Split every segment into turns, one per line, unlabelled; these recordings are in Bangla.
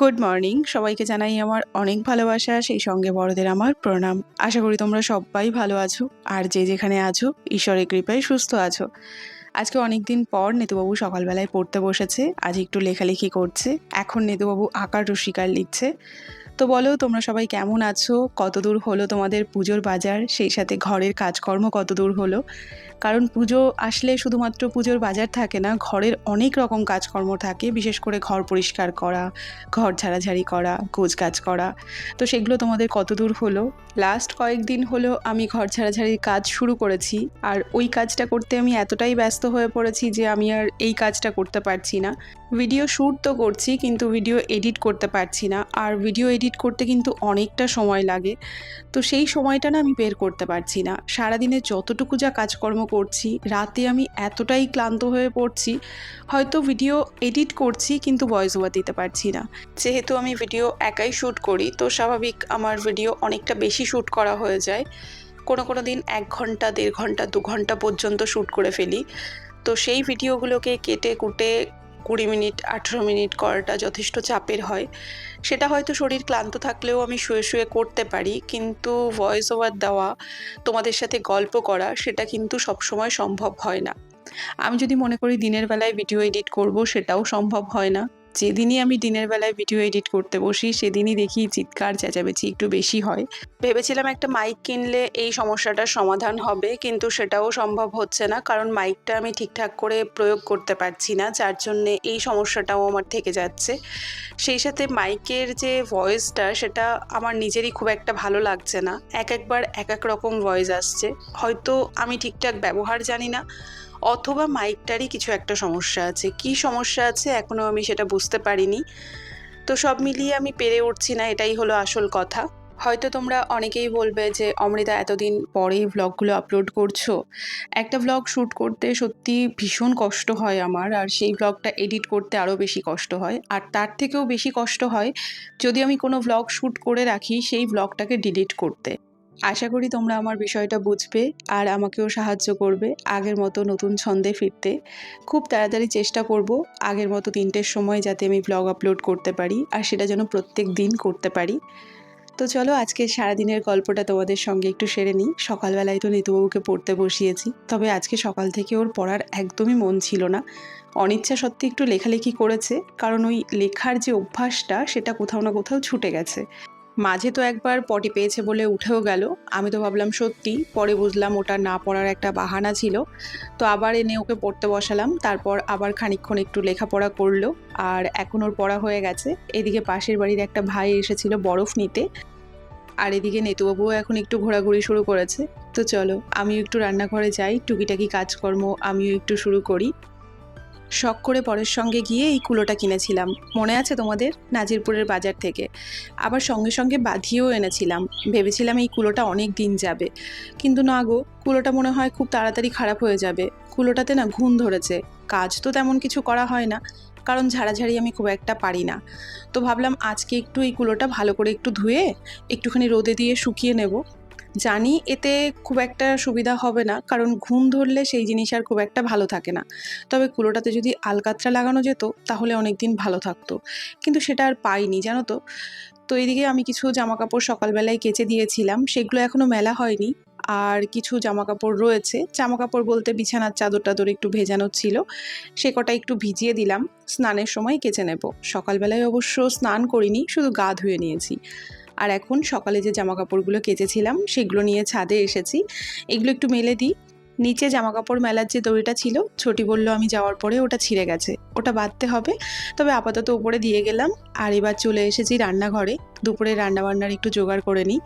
গুড মর্নিং সবাইকে জানাই আমার অনেক ভালোবাসা, সেই সঙ্গে বড়দের আমার প্রণাম। আশা করি তোমরা সবাই ভালো আছো, আর যে যেখানে আছো, ঈশ্বরের কৃপায় সুস্থ আছো। আজকে অনেক দিন পর নেতুবাবু সকালবেলায় পড়তে বসেছে, আজ একটু লেখালেখি করছে। এখন নেতুবাবু আঁকার রসিকার লিখছে। তো বলো, তোমরা সবাই কেমন আছো? কত দূর হলো তোমাদের পুজোর বাজার? সেই সাথে ঘরের কাজকর্ম কত দূর হলো? কারণ পুজো আসলে শুধুমাত্র পুজোর বাজার থাকে না, ঘরের অনেক রকম কাজকর্ম থাকে, বিশেষ করে ঘর পরিষ্কার করা, ঘর ঝাড়াঝাড়ি করা, গোছ কাজ করা। তো সেগুলো তোমাদের কত দূর হলো? লাস্ট কয়েকদিন হলো আমি ঘর ঝাড়াঝাড়ির কাজ শুরু করেছি, আর ওই কাজটা করতে আমি এতটাই ব্যস্ত হয়ে পড়েছি যে আমি আর এই কাজটা করতে পারছি না। ভিডিও শ্যুট তো করছি, কিন্তু ভিডিও এডিট করতে পারছি না। আর ভিডিও এডিট করতে কিন্তু অনেকটা সময় লাগে। তো সেই সময়টা না আমি বের করতে পারছি না। সারাদিনে যতটুকু যা কাজকর্ম করছি, রাতে আমি এতটাই ক্লান্ত হয়ে পড়ছি, হয়তো ভিডিও এডিট করছি, কিন্তু ভয়েস ওভার দিতে পারছি না। যেহেতু আমি ভিডিও একাই শ্যুট করি, তো স্বাভাবিক আমার ভিডিও অনেকটা বেশি শ্যুট করা হয়ে যায়। কোনো কোনো দিন এক ঘণ্টা, দেড় ঘণ্টা, দু ঘণ্টা পর্যন্ত শ্যুট করে ফেলি। তো সেই ভিডিওগুলোকে কেটে কুটে কুড়ি মিনিট, আঠেরো মিনিট করাটা যথেষ্ট চাপের হয়। সেটা হয়তো শরীর ক্লান্ত থাকলেও আমি শুয়ে শুয়ে করতে পারি, কিন্তু ভয়েস ওভার দেওয়া, তোমাদের সাথে গল্প করা, সেটা কিন্তু সবসময় সম্ভব হয় না। আমি যদি মনে করি দিনের বেলায় ভিডিও এডিট করব, সেটাও সম্ভব হয় না। যেদিনই আমি দিনের বেলায় ভিডিও এডিট করতে বসি, সেদিনই দেখি চিৎকার, চেঁচামেচি একটু বেশি হয়। ভেবেছিলাম একটা মাইক কিনলে এই সমস্যাটার সমাধান হবে, কিন্তু সেটাও সম্ভব হচ্ছে না, কারণ মাইকটা আমি ঠিকঠাক করে প্রয়োগ করতে পারছি না, যার জন্যে এই সমস্যাটাও আমার থেকে যাচ্ছে। সেই সাথে মাইকের যে ভয়েসটা সেটা আমার নিজেরই খুব একটা ভালো লাগছে না। এক একবার এক এক রকম ভয়েস আসছে। হয়তো আমি ঠিকঠাক ব্যবহার জানি না অথবা মাইকটারই কিছু একটা সমস্যা আছে। কি সমস্যা আছে এখনও আমি সেটা বুঝতে পারিনি। তো সব মিলিয়ে আমি পেরে উঠছি না, এটাই হলো আসল কথা। হয়তো তোমরা অনেকেই বলবে যে, অমৃতা এতদিন পরেই ভ্লগগুলো আপলোড করছ। একটা ভ্লগ শ্যুট করতে সত্যি ভীষণ কষ্ট হয় আমার, আর সেই ভ্লগটা এডিট করতে আরও বেশি কষ্ট হয়। আর তার থেকেও বেশি কষ্ট হয় যদি আমি কোনো ভ্লগ শ্যুট করে রাখি, সেই ভ্লগটাকে ডিলিট করতে। আশা করি তোমরা আমার বিষয়টা বুঝবে আর আমাকেও সাহায্য করবে আগের মতো নতুন ছন্দে ফিরতে। খুব তাড়াতাড়ি চেষ্টা করব আগের মতো তিনটের সময় যাতে আমি ব্লগ আপলোড করতে পারি আর সেটা যেন প্রত্যেক দিন করতে পারি। তো চলো আজকে সারাদিনের গল্পটা তোমাদের সঙ্গে একটু সেরে নিই। সকালবেলায় তো নিতুবাবুকে পড়তে বসিয়েছি, তবে আজকে সকাল থেকে ওর পড়ার একদমই মন ছিল না। অনিচ্ছা সত্যি একটু লেখালেখি করেছে, কারণ ওই লেখার যে অভ্যাসটা সেটা কোথাও না কোথাও ছুটে গেছে। মাঝে তো একবার পটি পেয়েছে বলে উঠেও গেল। আমি তো ভাবলাম, সত্যি? পরে বুঝলাম ওটা না পড়ার একটা বাহানা ছিল। তো আবার এনে ওকে পড়তে বসালাম। তারপর আবার খানিকক্ষণ একটু লেখাপড়া করল। আর এখন ওর পড়া হয়ে গেছে। এদিকে পাশের বাড়ির একটা ভাই এসেছিল বরফ নিতে। আর এদিকে নেতুবাবুও এখন একটু ঘোরাঘুরি শুরু করেছে। তো চলো, আমিও একটু রান্নাঘরে যাই। টুকিটাকি কাজকর্ম আমিও একটু শুরু করি। শখ করে পরের সঙ্গে গিয়ে এই কুলোটা কিনেছিলাম। মনে আছে তোমাদের? নাজিরপুরের বাজার থেকে। আবার সঙ্গে সঙ্গে বাঁধিয়েও এনেছিলাম। ভেবেছিলাম এই কুলোটা অনেক দিন যাবে। কিন্তু না গো, কুলোটা মনে হয় খুব তাড়াতাড়ি খারাপ হয়ে যাবে। কুলোটাতে না ঘুম ধরেছে। কাজ তো তেমন কিছু করা হয় না। কারণ ঝাড়াঝাড়ি আমি খুব একটা পারি না। তো ভাবলাম আজকে একটু এই কুলোটা ভালো করে একটু ধুয়ে, একটুখানি রোদে দিয়ে শুকিয়ে নেব। জানি এতে খুব একটা সুবিধা হবে না, কারণ ঘুম ধরলে সেই জিনিস আর খুব একটা ভালো থাকে না। তবে কুলোটাতে যদি আলকাতরা লাগানো যেত, তাহলে অনেক দিন ভালো থাকতো। কিন্তু সেটা আর পাইনি, জানো তো? তো এদিকে আমি কিছু জামা কাপড় সকালবেলায় কেচে দিয়েছিলাম, সেগুলো এখনও মেলা হয়নি। আর কিছু জামা কাপড় রয়েছে জামা কাপড় বলতে বিছানার চাদর টাদর একটু ভেজানো ছিল, সে কটা একটু ভিজিয়ে দিলাম, স্নানের সময় কেচে নেব। সকালবেলায় অবশ্য স্নান করিনি, শুধু গা ধুয়ে নিয়েছি। আর এখন সকালে যে জামা কাপড়গুলো কেচেছিলাম, সেগুলো নিয়ে ছাদে এসেছি। এগুলো একটু মেলে দিই। নিচে জামা কাপড় মেলার যে দড়িটা ছিল, ছোটি বলল আমি যাওয়ার পরে ওটা ছিঁড়ে গেছে। ওটা বাঁধতে হবে। তবে আপাতত উপরে দিয়ে গেলাম। আর এবার চলে এসেছি রান্নাঘরে। দুপুরে রান্নাবান্নার একটু জোগাড় করে নিই।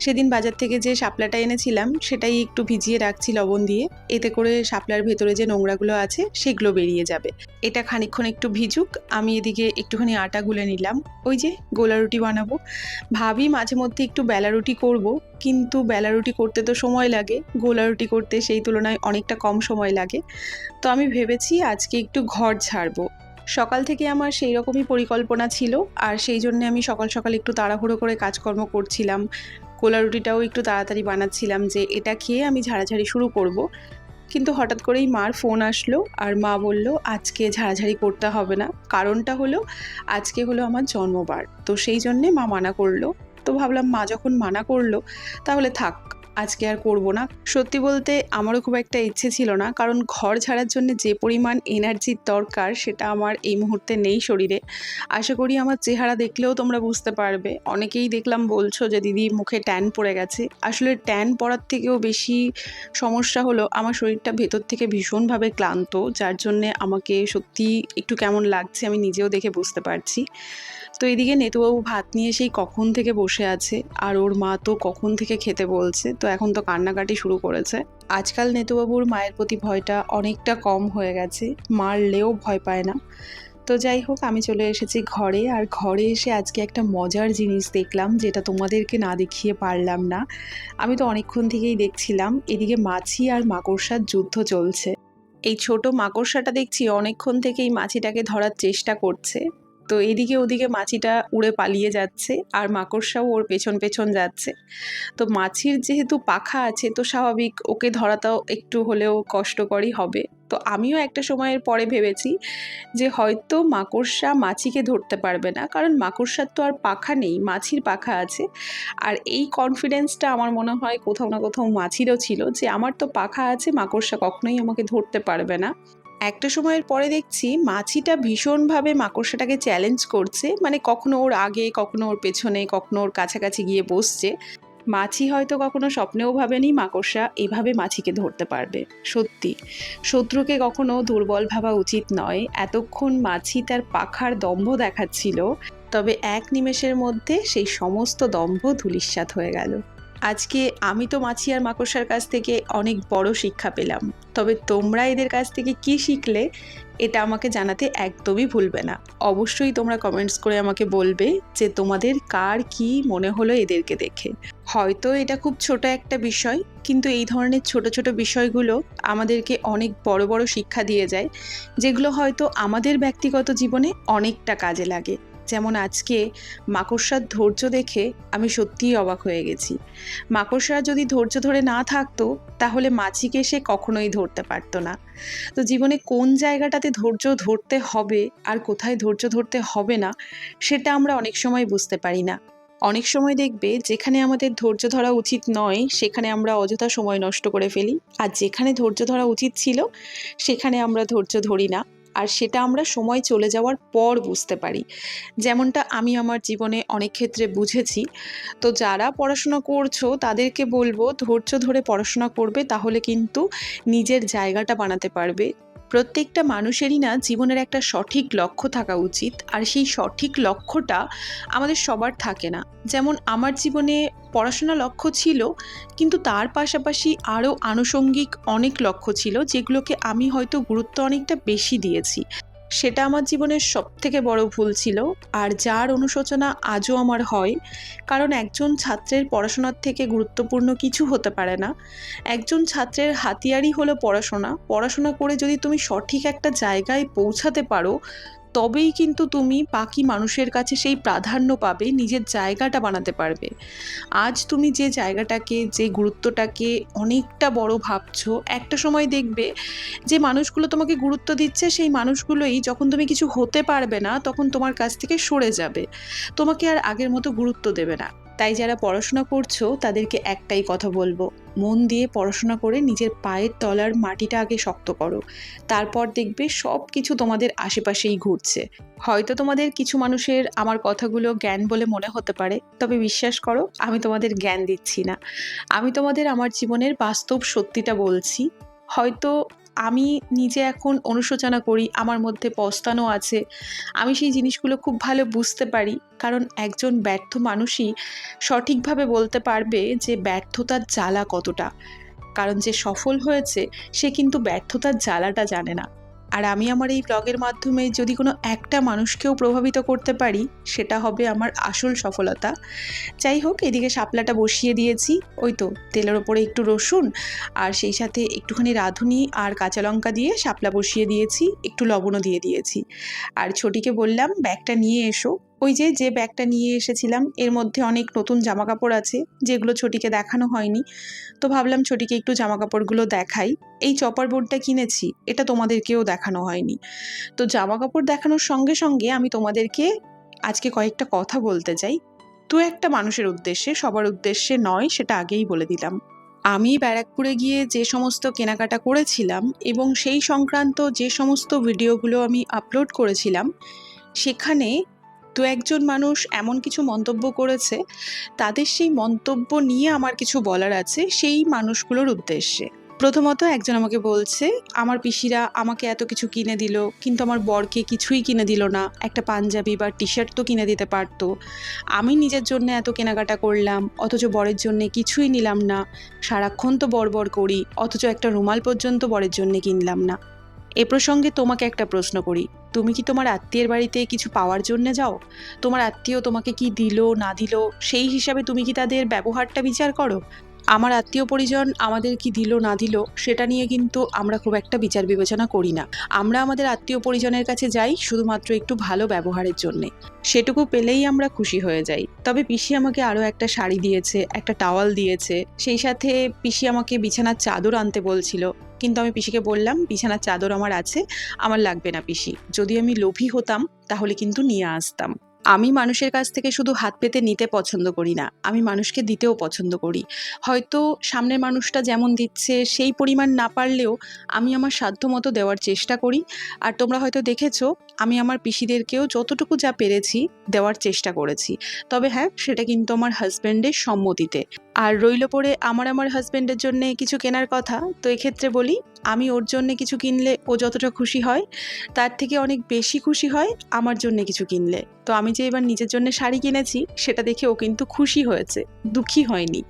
সেদিন বাজার থেকে যে শাপলাটা এনেছিলাম, সেটাই একটু ভিজিয়ে রাখছি লবণ দিয়ে। এতে করে শাপলার ভেতরে যে নোংরাগুলো আছে, সেগুলো বেরিয়ে যাবে। এটা খানিকক্ষণ একটু ভিজুক, আমি এদিকে একটুখানি আটা গুলে নিলাম। ওই যে গোলা রুটি বানাবো। ভাবি মাঝে মধ্যে একটু বেলা রুটি করব, কিন্তু বেলা রুটি করতে তো সময় লাগে। গোলা রুটি করতে সেই তুলনায় অনেকটা কম সময় লাগে। তো আমি ভেবেছি আজকে একটু ঘর ঝাড়বো। সকাল থেকে আমার সেই রকমই পরিকল্পনা ছিল আর সেই জন্য আমি সকাল সকাল একটু তাড়াহুড়ো করে কাজকর্ম করছিলাম। কোলা রুটিটাও একটু তাড়াতাড়ি বানাচ্ছিলাম যে এটা খেয়ে আমি ঝাড়াঝাড়ি শুরু করব। কিন্তু হঠাৎ করেই মার ফোন আসলো আর মা বলল, আজকে ঝাড়াঝাড়ি করতে হবে না। কারণটা হলো, আজকে হলো আমার জন্মবার। তো সেই জন্যে মা মানা করল। তো ভাবলাম মা যখন মানা করল, তাহলে থাক। আজকে আর করব না। সত্যি বলতে আমারও খুব একটা ইচ্ছে ছিল না, কারণ ঘর ঝাড়ার জন্য যে পরিমাণ এনার্জির দরকার সেটা আমার এই মুহূর্তে নেই শরীরে। আশা করি আমার চেহারা দেখলেও তোমরা বুঝতে পারবে। অনেকেই দেখলাম বলছো যে, দিদি, মুখে ট্যান পড়ে গেছে। আসলে ট্যান পড়ার থেকেও বেশি সমস্যা হলো আমার শরীরটা ভেতর থেকে ভীষণভাবে ক্লান্ত, যার জন্যে আমাকে সত্যি একটু কেমন লাগছে আমি নিজেও দেখে বুঝতে পারছি। তো এদিকে নেতুবাবু ভাত নিয়ে সেই কখন থেকে বসে আছে? আর ওর মা তো কখন থেকে খেতে বলছে? তো এখন তো কান্নাকাটি শুরু করেছে। আজকাল নেতুবাবুর মায়ের প্রতি ভয়টা অনেকটা কম হয়ে গেছে, মারলেও ভয় পায় না। তো যাই হোক, আমি চলে এসেছি ঘরে আর ঘরে এসে আজকে একটা মজার জিনিস দেখলাম যেটা তোমাদেরকে না দেখিয়ে পারলাম না। আমি তো অনেকক্ষণ থেকেই দেখছিলাম, এদিকে মাছি আর মাকড়সার যুদ্ধ চলছে। এই ছোট মাকড়সাটা দেখছি অনেকক্ষণ থেকেই মাছিটাকে ধরার চেষ্টা করছে। তো এদিকে ওদিকে মাছিটা উড়ে পালিয়ে যাচ্ছে আর মাকড়সাও ওর পেছন পেছন যাচ্ছে। তো মাছির যেহেতু পাখা আছে, তো স্বাভাবিক ওকে ধরাটাও একটু হলেও কষ্টকরই হবে। তো আমিও একটা সময়ের পরে ভেবেছি যে হয়তো মাকড়সা মাছিকে ধরতে পারবে না, কারণ মাকড়সার তো আর পাখা নেই, মাছির পাখা আছে। আর এই কনফিডেন্সটা আমার মনে হয় কোথাও না কোথাও মাছিরও ছিল যে আমার তো পাখা আছে, মাকড়সা কখনোই আমাকে ধরতে পারবে না। একটা সময়ের পরে দেখছি মাছিটা ভীষণভাবে মাকড়সাটাকে চ্যালেঞ্জ করছে। মানে কখনো ওর আগে, কখনো ওর পেছনে, কখনো ওর কাছাকাছি গিয়ে বসছে। মাছি হয়তো কখনো স্বপ্নেও ভাবেনি মাকড়সা এভাবে মাছিকে ধরতে পারবে। সত্যি, শত্রুকে কখনো দুর্বল ভাবা উচিত নয়। এতক্ষণ মাছি তার পাখার দম্ভ দেখাচ্ছিল, তবে এক নিমেষের মধ্যে সেই সমস্ত দম্ভ ধুলিস্বাত হয়ে গেল। আজকে আমি তো মাছি আর মাকড়সার কাছ থেকে অনেক বড় শিক্ষা পেলাম। তবে তোমরা এদের কাছ থেকে কি শিখলে, এটা আমাকে জানাতে একদমই ভুলবে না। অবশ্যই তোমরা কমেন্টস করে আমাকে বলবে যে তোমাদের কার কি মনে হলো এদেরকে দেখে। হয়তো এটা খুব ছোট একটা বিষয়, কিন্তু এই ধরনের ছোট ছোট বিষয়গুলো আমাদেরকে অনেক বড় বড় শিক্ষা দিয়ে যায়, যেগুলো হয়তো আমাদের ব্যক্তিগত জীবনে অনেকটা কাজে লাগে। যেমন আজকে মাকড়সার ধৈর্য দেখে আমি সত্যিই অবাক হয়ে গেছি। মাকড়সা যদি ধৈর্য ধরে না থাকতো, তাহলে মাছিকে সে কখনোই ধরতে পারতো না। তো জীবনে কোন জায়গাটাতে ধৈর্য ধরতে হবে আর কোথায় ধৈর্য ধরতে হবে না, সেটা আমরা অনেক সময় বুঝতে পারি না। অনেক সময় দেখবে যেখানে আমাদের ধৈর্য ধরা উচিত নয়, সেখানে আমরা অযথা সময় নষ্ট করে ফেলি। আর যেখানে ধৈর্য ধরা উচিত ছিল, সেখানে আমরা ধৈর্য ধরি না। আর সেটা আমরা সময় চলে যাওয়ার পর বুঝতে পারি। যেমনটা আমি আমার জীবনে অনেক ক্ষেত্রে বুঝেছি, তো যারা পড়াশোনা করছ তাদেরকে বলব ধৈর্য ধরে পড়াশোনা করবে তাহলে কিন্তু নিজের জায়গাটা বানাতে পারবে। প্রত্যেকটা মানুষেরই না জীবনের একটা সঠিক লক্ষ্য থাকা উচিত, আর সেই সঠিক লক্ষ্যটা আমাদের সবার থাকে না। যেমন আমার জীবনে পড়াশোনা লক্ষ্য ছিল, কিন্তু তার পাশাপাশি আরও আনুষঙ্গিক অনেক লক্ষ্য ছিল, যেগুলোকে আমি হয়তো গুরুত্ব অনেকটা বেশি দিয়েছি। সেটা আমার জীবনের সব থেকে বড় ভুল ছিল। আর যার অনুশোচনা আজও আমার হয়, কারণ একজন ছাত্রের পড়াশোনার থেকে গুরুত্বপূর্ণ কিছু হতে পারে না। একজন ছাত্রের হাতিয়ারই হলো পড়াশোনা। পড়াশোনা করে যদি তুমি সঠিক একটা জায়গায় পৌঁছাতে পারো তবেই কিন্তু তুমি বাকি মানুষের কাছে সেই প্রাধান্য পাবে, নিজের জায়গাটা বানাতে পারবে। আজ তুমি যে জায়গাটাকে, যে গুরুত্বটাকে অনেকটা বড় ভাবছ, একটা সময় দেখবে যে মানুষগুলো তোমাকে গুরুত্ব দিচ্ছে, সেই মানুষগুলোই যখন তুমি কিছু হতে পারবে না, তখন তোমার কাছ থেকে সরে যাবে। তোমাকে আর আগের মতো গুরুত্ব দেবে না। তাই যারা পড়াশোনা করছ, তাদেরকে একটাই কথা বলব। মন দিয়ে পড়াশোনা করে নিজের পায়ের তলার মাটিটা আগে শক্ত করো। তারপর দেখবে সব কিছু তোমাদের আশেপাশেই ঘুরছে। হয়তো তোমাদের কিছু মানুষের আমার কথাগুলো জ্ঞান বলে মনে হতে পারে, তবে বিশ্বাস করো, আমি তোমাদের জ্ঞান দিচ্ছি না। আমি তোমাদের আমার জীবনের বাস্তব সত্যিটা বলছি। হয়তো আমি নিজে এখন অনুশোচনা করি, আমার মধ্যে পস্তানো আছে। আমি সেই জিনিসগুলো খুব ভালো বুঝতে পারি, কারণ একজন ব্যর্থ মানুষই সঠিকভাবে বলতে পারবে যে ব্যর্থতার জ্বালা কতটা। কারণ যে সফল হয়েছে, সে কিন্তু ব্যর্থতার জ্বালাটা জানে না। আর আমি আমার এই ব্লগের মাধ্যমে যদি কোনো একটা মানুষকেও প্রভাবিত করতে পারি, সেটা হবে আমার আসল সফলতা। যাই হোক, এদিকে শাপলাটা বসিয়ে দিয়েছি। ওই তো, তেলের ওপরে একটু রসুন আর সেই সাথে একটুখানি রাঁধুনি আর কাঁচা লঙ্কা দিয়ে শাপলা বসিয়ে দিয়েছি, একটু লবণও দিয়ে দিয়েছি। আর ছোটিকে বললাম, ব্যাগটা নিয়ে এসো। ওই যে যে ব্যাগটা নিয়ে এসেছিলাম, এর মধ্যে অনেক নতুন জামা কাপড় আছে, যেগুলো ছোটিকে দেখানো হয়নি। তো ভাবলাম ছোটিকে একটু জামা কাপড়গুলো দেখাই। এই চপার বোর্ডটা কিনেছি, এটা তোমাদেরকেও দেখানো হয়নি। তো জামা কাপড় দেখানোর সঙ্গে সঙ্গে আমি তোমাদেরকে আজকে কয়েকটা কথা বলতে চাই। তো একটা মানুষের উদ্দেশ্যে, সবার উদ্দেশ্যে নয়, সেটা আগেই বলে দিলাম। আমি ব্যারাকপুরে গিয়ে যে সমস্ত কেনাকাটা করেছিলাম এবং সেই সংক্রান্ত যে সমস্ত ভিডিওগুলো আমি আপলোড করেছিলাম, সেখানে দু একজন মানুষ এমন কিছু মন্তব্য করেছে, তাদের সেই মন্তব্য নিয়ে আমার কিছু বলার আছে সেই মানুষগুলোর উদ্দেশ্যে। প্রথমত একজন আমাকে বলছে, আমার পিসিরা আমাকে এত কিছু কিনে দিল, কিন্তু আমার বরকে কিছুই কিনে দিল না। একটা পাঞ্জাবি বা টি শার্ট তো কিনে দিতে পারতো। আমি নিজের জন্য এত কেনাকাটা করলাম, অথচ বরের জন্য কিছুই নিলাম না। সারাক্ষণ তো বর বর করি, অথচ একটা রুমাল পর্যন্ত বরের জন্য কিনলাম না। এ প্রসঙ্গে তোমাকে একটা প্রশ্ন করি। তুমি কি তোমার আত্মীয়ের বাড়িতে কিছু পাওয়ার জন্য যাও? তোমার আত্মীয় তোমাকে কি দিল, না দিল, সেই হিসাবে তুমি কি তাদের ব্যবহারটা বিচার করো? আমার আত্মীয় পরিজন আমাদের কি দিল, না দিল, সেটা নিয়ে কিন্তু আমরা খুব একটা বিচার বিবেচনা করি না। আমরা আমাদের আত্মীয় পরিজনের কাছে যাই শুধুমাত্র একটু ভালো ব্যবহারের জন্যে। সেটুকু পেলেই আমরা খুশি হয়ে যাই। তবে পিসি আমাকে আরও একটা শাড়ি দিয়েছে, একটা টাওয়াল দিয়েছে। সেই সাথে পিসি আমাকে বিছানার চাদর আনতে বলছিল। কিন্তু আমি পিসিকে বললাম, বিছানার চাদর আমার আছে, আমার লাগবে না পিসি। যদি আমি লোভী হতাম, তাহলে কিন্তু নিয়ে আসতাম। আমি মানুষের কাছ থেকে শুধু হাত পেতে নিতে পছন্দ করি না, আমি মানুষকে দিতেও পছন্দ করি। হয়তো সামনের মানুষটা যেমন দিচ্ছে, সেই পরিমাণ না পারলেও আমি আমার সাধ্য মতো দেওয়ার চেষ্টা করি। আর তোমরা হয়তো দেখেছ, আমি আমার পিসিদেরকেও যতটুকু যা পেরেছি দেওয়ার চেষ্টা করেছি। তবে হ্যাঁ সেটা কিন্তু আমার হাজব্যান্ডের সম্মতিতে। আর রইল পরে আমার আমার হাজব্যান্ডের জন্য কিছু কেনার কথা, তো এক্ষেত্রে বলি আমি ওর জন্যে কিছু কিনলে ও যতটা খুশি হয়, তার থেকে অনেক বেশি খুশি হয় আমার জন্যে কিছু কিনলে। তো আমি যে এবার নিজের জন্য শাড়ি কিনেছি, সেটা দেখে ও কিন্তু খুশি হয়েছে, দুঃখী হয়নি।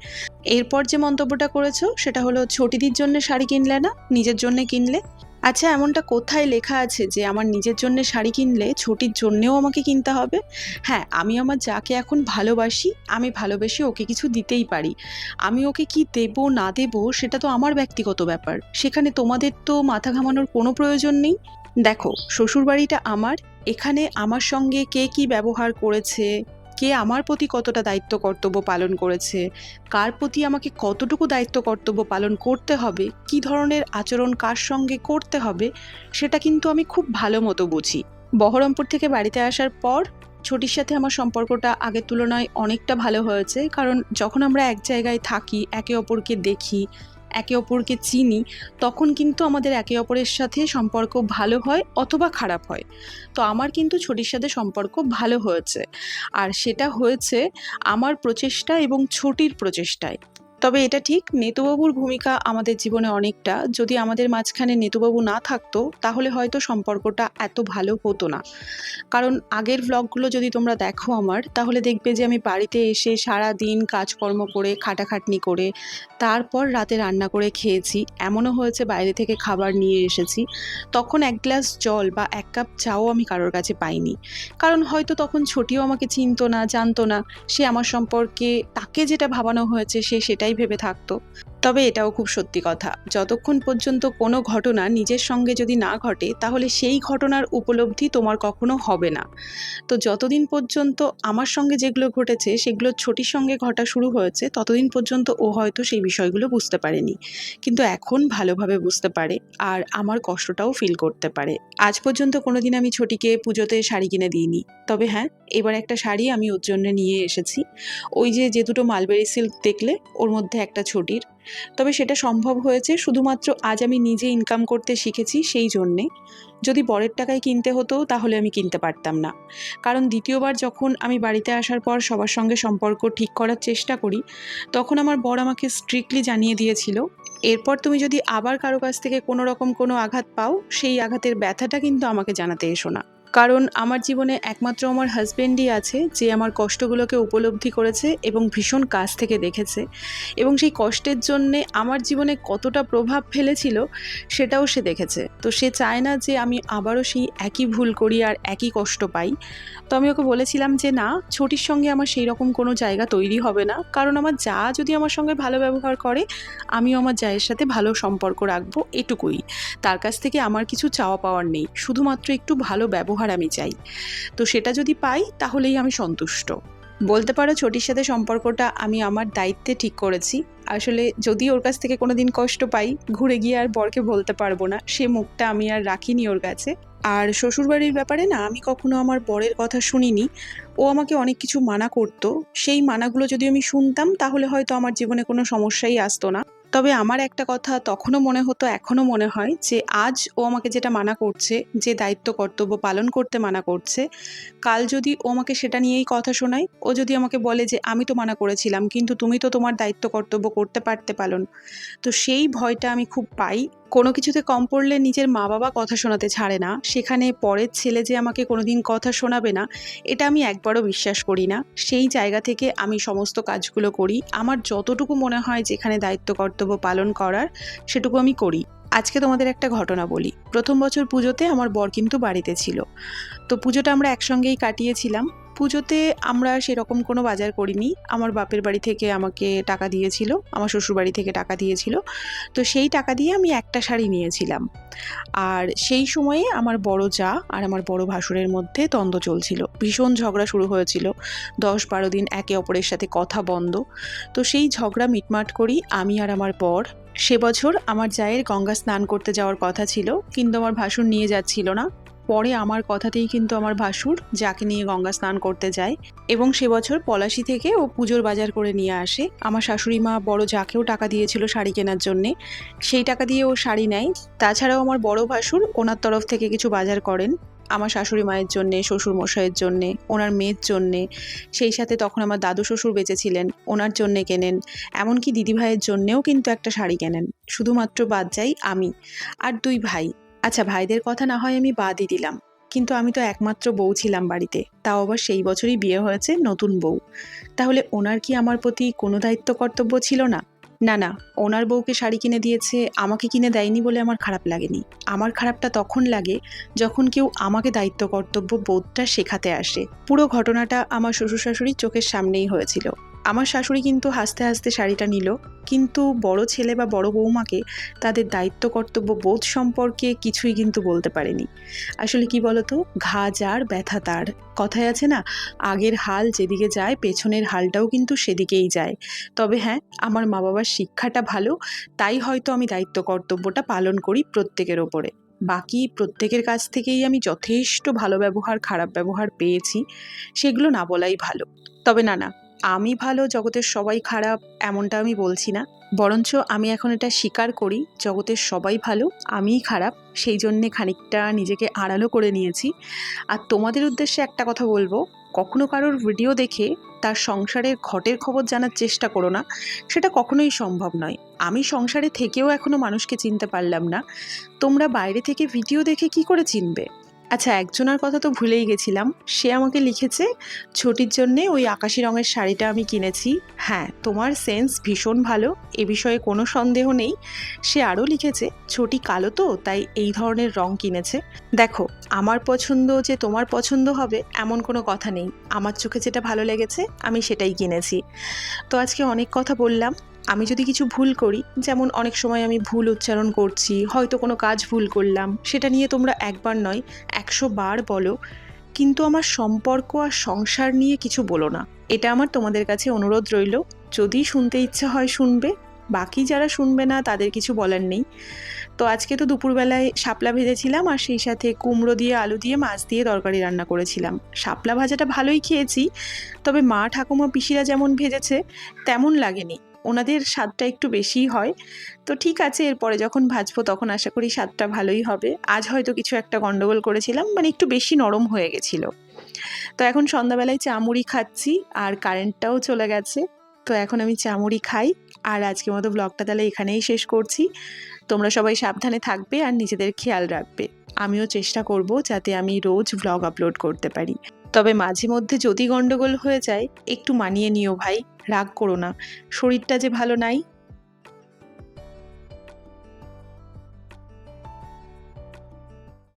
এরপর যে মন্তব্যটা করেছ, সেটা হলো, ছোটিদির জন্য শাড়ি কিনলে না, নিজের জন্য কিনলে? আচ্ছা এমনটা কোথায় লেখা আছে যে আমার নিজের জন্য শাড়ি কিনলে ছোটির জন্যেও আমাকে কিনতে হবে? হ্যাঁ আমি আমার যাকে এখন ভালোবাসি, আমি ভালোবেসে ওকে কিছু দিতেই পারি। আমি ওকে কি দেব, না দেব, সেটা তো আমার ব্যক্তিগত ব্যাপার। সেখানে তোমাদের তো মাথা ঘামানোর কোনো প্রয়োজন নেই? দেখো, শ্বশুরবাড়িটা আমার, এখানে আমার সঙ্গে কে কি ব্যবহার করেছে? কে আমার প্রতি কতটা দায়িত্ব কর্তব্য পালন করেছে? কার প্রতি আমাকে কতটুকু দায়িত্ব কর্তব্য পালন করতে হবে? কি ধরনের আচরণ কার সঙ্গে করতে হবে? সেটা কিন্তু আমি খুব ভালো মতো বুঝি। বহরমপুর থেকে বাড়িতে আসার পর ছোটির সাথে আমার সম্পর্কটা আগের তুলনায় অনেকটা ভালো হয়েছে। কারণ যখন আমরা এক জায়গায় থাকি, একে অপরকে দেখি একে অপরকে চিনি, তখন কিন্তু আমাদের একে অপরের সাথে সম্পর্ক ভালো হয় অথবা খারাপ হয়। তো আমার কিন্তু ছোটির সাথে সম্পর্ক ভালো হয়েছে। আর সেটা হয়েছে আমার প্রচেষ্টা এবং ছোটির প্রচেষ্টায়। তবে এটা ঠিক, নেতুবাবুর ভূমিকা আমাদের জীবনে অনেকটা। যদি আমাদের মাঝখানে নেতুবাবু না থাকতো, তাহলে হয়তো সম্পর্কটা এত ভালো হতো না। কারণ আগের ভ্লগগুলো যদি তোমরা দেখো আমার, তাহলে দেখবে যে আমি বাড়িতে এসে সারা দিন কাজকর্ম করে, খাটাখাটনি করে, তারপর রাতে রান্না করে খেয়েছি। এমনও হয়েছে বাইরে থেকে খাবার নিয়ে এসেছি। তখন এক গ্লাস জল বা এক কাপ চাও আমি কারোর কাছে পাইনি। কারণ হয়তো তখন ছোটিও আমাকে চিনতো না, জানতো না। সে আমার সম্পর্কে, তাকে যেটা ভাবানো হয়েছে, সে সেটাই ভেবে থাকতো। তবে এটাও খুব সত্যি কথা। যতক্ষণ পর্যন্ত কোনো ঘটনা নিজের সঙ্গে যদি না ঘটে, তাহলে সেই ঘটনার উপলব্ধি তোমার কখনো হবে না। তো যতদিন পর্যন্ত আমার সঙ্গে যেগুলো ঘটেছে, সেগুলো ছোটির সঙ্গে ঘটা শুরু হয়েছে, ততদিন পর্যন্ত ও হয়তো সেই বিষয়গুলো বুঝতে পারেনি। কিন্তু এখন ভালোভাবে বুঝতে পারে আর আমার কষ্টটাও ফিল করতে পারে। আজ পর্যন্ত কোনোদিন আমি ছোটিকে পুজোতে শাড়ি কিনে দিইনি। তবে হ্যাঁ এবার একটা শাড়ি আমি ওর জন্য নিয়ে এসেছি। ওই যে যে দুটো মালবেরি সিল্ক দেখলে, ওর মধ্যে একটা ছোটির। তবে সেটা সম্ভব হয়েছে শুধুমাত্র আজ আমি নিজে ইনকাম করতে শিখেছি সেই জন্যে। যদি বরের টাকায় কিনতে হতো, তাহলে আমি কিনতে পারতাম না। কারণ দ্বিতীয়বার যখন আমি বাড়িতে আসার পর সবার সঙ্গে সম্পর্ক ঠিক করার চেষ্টা করি, তখন আমার বর আমাকে স্ট্রিক্টলি জানিয়ে দিয়েছিল, এরপর তুমি যদি আবার কারও কাছ থেকে কোনো রকম কোনো আঘাত পাও, সেই আঘাতের ব্যথাটা কিন্তু আমাকে জানাতে এসো না। কারণ আমার জীবনে একমাত্র আমার হাজবেন্ডই আছে, যে আমার কষ্টগুলোকে উপলব্ধি করেছে এবং ভীষণ কাছ থেকে দেখেছে। এবং সেই কষ্টের জন্যে আমার জীবনে কতটা প্রভাব ফেলেছিল, সেটাও সে দেখেছে। তো সে চায় না যে আমি আবারও সেই একই ভুল করি আর একই কষ্ট পাই। তো আমি ওকে বলেছিলাম যে, না, ছোটির সঙ্গে আমার সেই রকম কোনো জায়গা তৈরি হবে না। কারণ আমার যা যদি আমার সঙ্গে ভালো ব্যবহার করে, আমিও আমার জায়ের সাথে ভালো সম্পর্ক রাখব এটুকুই। তার কাছ থেকে আমার কিছু চাওয়া পাওয়ার নেই। শুধুমাত্র একটু ভালো ব্যবহার ব্যবহার আমি চাই। তো সেটা যদি পাই, তাহলেই আমি সন্তুষ্ট। বলতে পারো ছোটির সাথে সম্পর্কটা আমি আমার দায়িত্বে ঠিক করেছি। আসলে যদি ওর কাছ থেকে কোনো দিন কষ্ট পাই, ঘুরে গিয়ে আর বরকে বলতে পারব না। সে মুখটা আমি আর রাখিনি ওর কাছে। আর শ্বশুরবাড়ির ব্যাপারে না, আমি কখনো আমার বরের কথা শুনিনি। ও আমাকে অনেক কিছু মানা করতো। সেই মানাগুলো যদি আমি শুনতাম, তাহলে হয়তো আমার জীবনে কোনো সমস্যাই আসতো না। তবে আমার একটা কথা তখনও মনে হতো, এখনও মনে হয় যে আজ ও আমাকে যেটা মানা করছে, যে দায়িত্ব কর্তব্য পালন করতে মানা করছে, কাল যদি ও আমাকে সেটা নিয়েই কথা শোনায়, ও যদি আমাকে বলে যে আমি তো মানা করেছিলাম, কিন্তু তুমি তো তোমার দায়িত্ব কর্তব্য করতে পারতে পালন তো সেই ভয়টা আমি খুব পাই। কোনো কিছুতে কম পড়লে নিজের মা বাবা কথা শোনাতে ছাড়ে না। সেখানে পরের ছেলে যে আমাকে কোনোদিন কথা শোনাবে না, এটা আমি একবারও বিশ্বাস করি না। সেই জায়গা থেকে আমি সমস্ত কাজগুলো করি। আমার যতটুকু মনে হয় যেখানে দায়িত্ব, কর্তব্য পালন করার, সেটুকু আমি করি। আজকে তোমাদের একটা ঘটনা বলি। প্রথম বছর পুজোতে আমার বর কিন্তু বাড়িতে ছিল। তো পুজোটা আমরা একসঙ্গেই কাটিয়েছিলাম। পুজোতে আমরা সেরকম কোনো বাজার করিনি। আমার বাপের বাড়ি থেকে আমাকে টাকা দিয়েছিল, আমার শ্বশুর বাড়ি থেকে টাকা দিয়েছিল। তো সেই টাকা দিয়ে আমি একটা শাড়ি নিয়েছিলাম। আর সেই সময়ে আমার বড় যা আর আমার বড় ভাসুরের মধ্যে দ্বন্দ্ব চলছিল। ভীষণ ঝগড়া শুরু হয়েছিল। দশ বারো দিন একে অপরের সাথে কথা বন্ধ। তো সেই ঝগড়া মিটমাট করি আমি আর আমার বর। সে বছর আমার জায়ের গঙ্গা স্নান করতে যাওয়ার কথা ছিল, কিন্তু আমার ভাসুর নিয়ে যাচ্ছিল না। পরে আমার কথাতেই কিন্তু আমার ভাসুর যাকে নিয়ে গঙ্গা স্নান করতে যায় এবং সে বছর পলাশি থেকে ও পুজোর বাজার করে নিয়ে আসে। আমার শাশুড়ি মা বড় যাকেও টাকা দিয়েছিল শাড়ি কেনার জন্যে, সেই টাকা দিয়ে ও শাড়ি নেয়। তাছাড়াও আমার বড় ভাসুর ওনার তরফ থেকে কিছু বাজার করেন, আমার শাশুড়ি মায়ের জন্যে, শ্বশুর মশাইয়ের জন্যে, ওনার মেয়ের জন্যে। সেই সাথে তখন আমার দাদু শ্বশুর বেঁচেছিলেন, ওনার জন্যে কেনেন। এমনকি দিদিভাইয়ের জন্যেও কিন্তু একটা শাড়ি কেনেন। শুধুমাত্র বাদ যাই আমি আর দুই ভাই। আচ্ছা ভাইদের কথা না হয় আমি বাদই দিলাম। কিন্তু আমি তো একমাত্র বউ ছিলাম বাড়িতে। তাও আবার সেই বছরই বিয়ে হয়েছে নতুন বউ। তাহলে ওনার কি আমার প্রতি কোনো দায়িত্ব কর্তব্য ছিল না? না না, ওনার বউকে শাড়ি কিনে দিয়েছে, আমাকে কিনে দেয়নি বলে আমার খারাপ লাগেনি। আমার খারাপটা তখন লাগে যখন কেউ আমাকে দায়িত্ব কর্তব্য বোধটা শেখাতে আসে। পুরো ঘটনাটা আমার শ্বশুর শাশুড়ির চোখের সামনেই হয়েছিল। আমার শাশুড়ি কিন্তু হাসতে হাসতে শাড়িটা নিল, কিন্তু বড় ছেলে বা বড় বৌমাকে তাদের দায়িত্ব, কর্তব্য বোধ সম্পর্কে কিছুই কিন্তু বলতে পারেনি। আসলে কি বলতো? ঘা যার ব্যথা তার। কথায় আছে না, আগের হাল যেদিকে যায়, পেছনের হালটাও কিন্তু সেদিকেই যায়। তবে হ্যাঁ আমার মা বাবার শিক্ষাটা ভালো, তাই হয়তো আমি দায়িত্ব, কর্তব্যটা পালন করি প্রত্যেকের ওপরে। বাকি প্রত্যেকের কাছ থেকেই আমি যথেষ্ট ভালো ব্যবহার, খারাপ ব্যবহার পেয়েছি, সেগুলো না বলাই ভালো। তবে না না আমি ভালো, জগতের সবাই খারাপ, এমনটা আমি বলছি না। বরঞ্চ আমি এখন এটা স্বীকার করি, জগতের সবাই ভালো, আমিই খারাপ, সেই জন্যে খানিকটা নিজেকে আড়ালো করে নিয়েছি। আর তোমাদের উদ্দেশ্যে একটা কথা বলব, কখনো কারোর ভিডিও দেখে তার সংসারের ঘটের খবর জানার চেষ্টা করো না, সেটা কখনোই সম্ভব নয়। আমি সংসারে থেকেও এখনও মানুষকে চিনতে পারলাম না। তোমরা বাইরে থেকে ভিডিও দেখে কি করে চিনবে? আচ্ছা একজনের কথা তো ভুলেই গেছিলাম। সে আমাকে লিখেছে, ছোটির জন্যে ওই আকাশি রঙের শাড়িটা আমি কিনেছি। হ্যাঁ তোমার সেন্স ভীষণ ভালো, এ বিষয়ে কোনো সন্দেহ নেই। সে আরও লিখেছে, ছোটি কালো তো, তাই এই ধরনের রং কিনেছে। দেখো, আমার পছন্দ যে তোমার পছন্দ হবে, এমন কোনো কথা নেই। আমার চোখে যেটা ভালো লেগেছে, আমি সেটাই কিনেছি। তো আজকে অনেক কথা বললাম। আমি যদি কিছু ভুল করি, যেমন অনেক সময় আমি ভুল উচ্চারণ করছি, হয়তো কোনো কাজ ভুল করলাম, সেটা নিয়ে তোমরা একবার নয়, একশো বার বলো। কিন্তু আমার সম্পর্ক আর সংসার নিয়ে কিছু বলো না। এটা আমার তোমাদের কাছে অনুরোধ রইল। যদি শুনতে ইচ্ছা হয় শুনবে, বাকি যারা শুনবে না, তাদের কিছু বলার নেই। তো আজকে তো দুপুরবেলায় শাপলা ভেজেছিলাম, আর সেই সাথে কুমড়ো দিয়ে, আলু দিয়ে, মাছ দিয়ে তরকারি রান্না করেছিলাম। শাপলা ভাজাটা ভালোই খেয়েছি, তবে মা ঠাকুমা, পিসিরা যেমন ভেজেছে, তেমন লাগেনি। ওনাদের স্বাদটা একটু বেশিই হয়। তো ঠিক আছে, এরপরে যখন ভাজবো তখন আশা করি স্বাদটা ভালোই হবে। আজ হয়তো কিছু একটা গন্ডগোল করেছিলাম মানে একটু বেশি নরম হয়ে গেছিল। তো এখন সন্ধ্যাবেলায় চামুড়ি খাচ্ছি আর কারেন্টটাও চলে গেছে। তো এখন আমি চামুড়ি খাই আর আজকের মতো ব্লগটা তাহলে এখানেই শেষ করছি। তোমরা সবাই সাবধানে থাকবে আর নিজেদের খেয়াল রাখবে। আমিও চেষ্টা করব যাতে আমি রোজ ব্লগ আপলোড করতে পারি। তবে মাঝে মধ্যে যদি গন্ডগোল হয়ে যায়, একটু মানিয়ে নিও ভাই। রাগ করো না। শরীরটা যে ভালো নাই